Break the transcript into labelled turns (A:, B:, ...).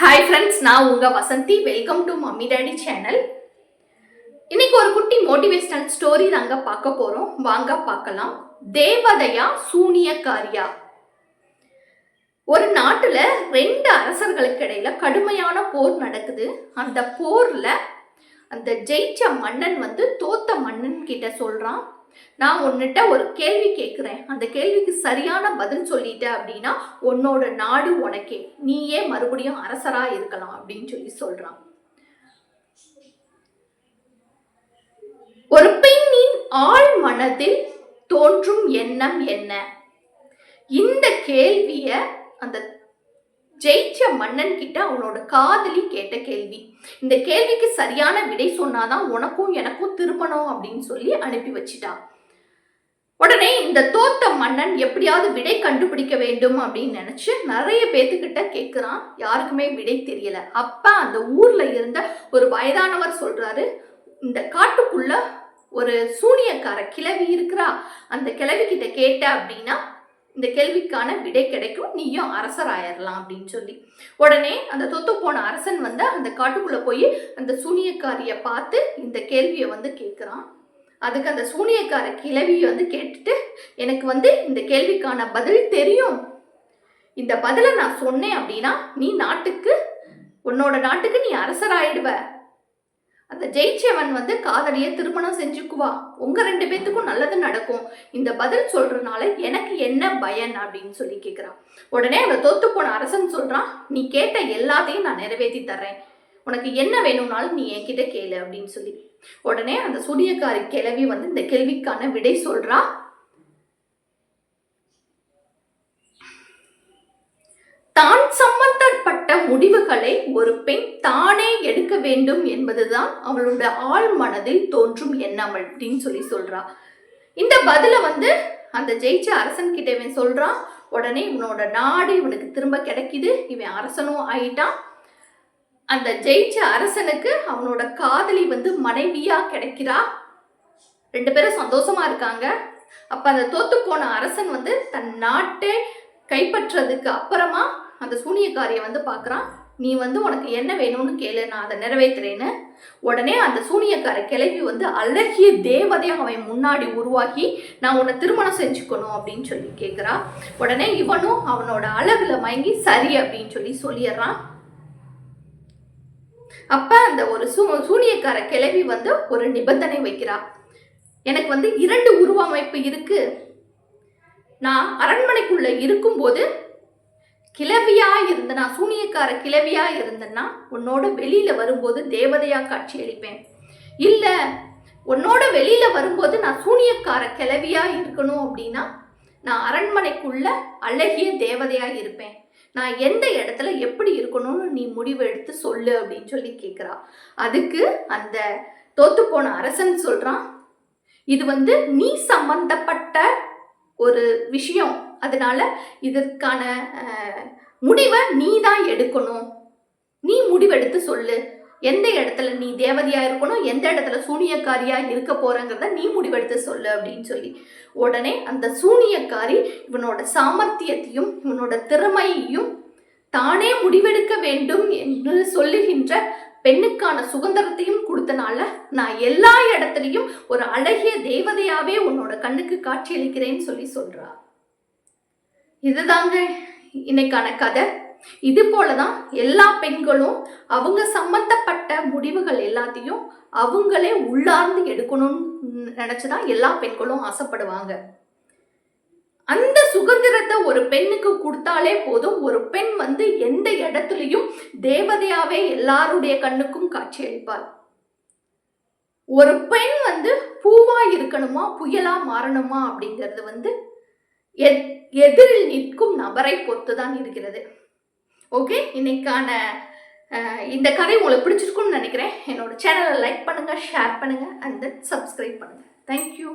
A: Hi friends நான் உங்கள் Vasanthi. Welcome to mummy daddy channel இன்னைக்கு ஒரு குட்டி மோட்டிவேஷனல் ஸ்டோரி நாங்கள் பார்க்க போகிறோம் வாங்க பார்க்கலாம். தேவதையா சூனியக்காரியா? ஒரு நாட்டில் ரெண்டு அரசர்களுக்கு இடையில கடுமையான போர் நடக்குது. அந்த போரில் அந்த ஜெயிச்ச மன்னன் வந்து தோத்த மன்னன் கிட்ட சொல்கிறான் நான் உன்னிட்ட ஒரு கேள்வி கேட்குறேன் அந்த கேள்விக்கு சரியான பதில் சொல்லிட்ட அப்படின்னா உன்னோட நாடு உனக்கே. நீயே மறுபடியும் அரசரா இருக்கலாம் அப்படின்னு சொல்லி சொல்றான். ஒரு பெண்ணின் ஆழ் மனதில் தோன்றும் எண்ணம் என்ன? இந்த கேள்விய அந்த ஜெயிச்ச மன்னன் கிட்ட அவனோட காதலி கேட்ட கேள்வி. இந்த கேள்விக்கு சரியான விடை சொன்னாதான் உனக்கும் எனக்கும் திருமணம் அப்படின்னு சொல்லி அனுப்பி வச்சிட்டான் உடனே இந்த தோத்த மன்னன் எப்படியாவது விடை கண்டுபிடிக்க வேண்டும் அப்படின்னு நினைச்சு நிறைய பேத்துக்கிட்ட கேட்குறான் யாருக்குமே விடை தெரியல. அப்ப அந்த ஊர்ல இருந்த ஒரு வயதானவர் சொல்றாரு இந்த காட்டுக்குள்ள ஒரு சூனியக்கார கிழவி இருக்கிறா. அந்த கிளவி கிட்ட கேட்ட அப்படின்னா இந்த கேள்விக்கான விடை கிடைக்கும். நீயும் அரசராயிடலாம் அப்படின்னு சொல்லி. உடனே அந்த தொத்து போன அரசன் வந்து அந்த காட்டுக்குள்ள போய் அந்த சூனியக்காரிய பார்த்து இந்த கேள்வியை வந்து கேட்குறான். அதுக்கு அந்த சூனியக்கார கிளவியை வந்து கேட்டுட்டு எனக்கு வந்து இந்த கேள்விக்கான பதில் தெரியும். இந்த பதிலை நான் சொன்னேன் அப்படின்னா நீ நாட்டுக்கு உன்னோட நாட்டுக்கு நீ அரசராயிடுவ. அந்த ஜெயிச்சவன் வந்து காதலியை திருமணம் செஞ்சுக்குவா. உங்க ரெண்டு பேத்துக்கும் நல்லது நடக்கும். இந்த பதில் சொல்றதுனால எனக்கு என்ன பயன் அப்படின்னு சொல்லி கேட்குறான் உடனே அவன் தோத்து போன அரசன் சொல்றான் நீ கேட்ட எல்லாத்தையும் நான் நிறைவேற்றி தர்றேன். உனக்கு என்ன வேணும்னாலும் நீ என்கிட்ட கேளு அப்படின்னு சொல்லி. உடனே அந்த சூரியக்காரி கிழவி வந்து இந்த கேள்விக்கான விடை சொல்றா. தான் சம்பந்தப்பட்ட முடிவுகளை ஒரு பெண் தானே எடுக்க வேண்டும் என்பதுதான் அவளோட ஆழ் மனதில் தோன்றும் எண்ணம் அப்படின்னு சொல்லி சொல்றா. இந்த பதில வந்து அந்த ஜெயிச்ச அரசன் கிட்ட இவன் சொல்றான். உடனே இவனோட நாடு இவனுக்கு திரும்ப கிடைக்குது. இவன் அரசனும் ஆயிட்டான். அந்த ஜெயிச்ச அரசனுக்கு அவனோட காதலி வந்து மனைவியா கிடைக்கிறா. ரெண்டு பேரும் சந்தோஷமா இருக்காங்க. அப்ப அந்த தோத்து போன அரசன் வந்து தன் நாட்டை கைப்பற்றதுக்கு அப்புறமா அந்த சூனியக்காரியை வந்து பார்க்குறான். நீ வந்து உனக்கு என்ன வேணும்னு கேளு நான் அதை நிறைவேற்றுறேன்னு. உடனே அந்த சூனியக்கார கிளவி வந்து அழகிய தேவதை அவன் முன்னாடி உருவாகி நான் உன்னை திருமணம் செஞ்சுக்கணும் அப்படின்னு சொல்லி கேட்குறா உடனே இவனும் அவனோட அழகுல மயங்கி சரி அப்படின்னு சொல்லி சொல்லிடுறான். அப்ப அந்த ஒரு சூ சூனியக்கார கிளவி வந்து ஒரு நிபந்தனை வைக்கிறா எனக்கு வந்து இரண்டு உருவமைப்பு இருக்கு. நான் அரண்மனைக்குள்ள இருக்கும்போது கிளவியா இருந்தனா சூனியக்கார கிளவியா இருந்தேன்னா உன்னோட வெளியில வரும்போது தேவதையா காட்சி அளிப்பேன். இல்லை உன்னோட வெளியில வரும்போது நான் சூனியக்கார கிளவியா இருக்கணும் அப்படின்னா நான் அரண்மனைக்குள்ள அழகிய தேவதையா இருப்பேன் நான் எந்த இடத்துல எப்படி இருக்கணும்னு நீ முடிவு எடுத்து சொல்லு அப்படின்னு சொல்லி கேட்குறா அதுக்கு அந்த தோத்து போன அரசன் சொல்றான் இது வந்து நீ சம்பந்தப்பட்ட ஒரு விஷயம். அதனால இதற்கான முடிவை நீ தான் எடுக்கணும். நீ முடிவெடுத்து சொல்லு. எந்த இடத்துல நீ தேவதையா இருக்கணும் எந்த இடத்துல சூனியக்காரியா இருக்க போறங்கிறத நீ முடிவெடுத்து சொல்லு அப்படின்னு சொல்லி. உடனே அந்த சூனியக்காரி இவனோட சாமர்த்தியத்தையும் இவனோட திறமையையும் தானே முடிவெடுக்க வேண்டும் என்று சொல்லுகின்ற பெண்ணுக்கான சுதந்திரத்தையும் கொடுத்தனால நான் எல்லா இடத்துலையும் ஒரு அழகிய தேவதையாவே உன்னோட கண்ணுக்கு காட்சியளிக்கிறேன்னு சொல்லி சொல்றா. இதுதாங்க இன்னைக்கான கதை. இது போலதான் எல்லா பெண்களும் அவங்க சம்பந்தப்பட்ட முடிவுகள் எல்லாத்தையும் அவங்களே உள்ளார்ந்து எடுக்கணும்னு நினைச்சுதான் எல்லா பெண்களும் ஆசைப்படுவாங்க. அந்த சுதந்திரத்தை ஒரு பெண்ணுக்கு கொடுத்தாலே போதும். ஒரு பெண் வந்து எந்த இடத்துலையும் தேவதையாவே எல்லாருடைய கண்ணுக்கும் காட்சி அளிப்பார் ஒரு பெண் வந்து பூவா இருக்கணுமா புயலா மாறணுமா அப்படிங்கிறது வந்து எதிரில் நிற்கும் நபரை பொறுத்து தான் இருக்கிறது. ஓகே இன்னைக்கான இந்த கதை உங்களுக்கு பிடிச்சிருக்கும்னு நினைக்கிறேன். என்னோட சேனலை லைக் பண்ணுங்க ஷேர் பண்ணுங்க அண்ட் தென் சப்ஸ்கிரைப் பண்ணுங்க. Thank you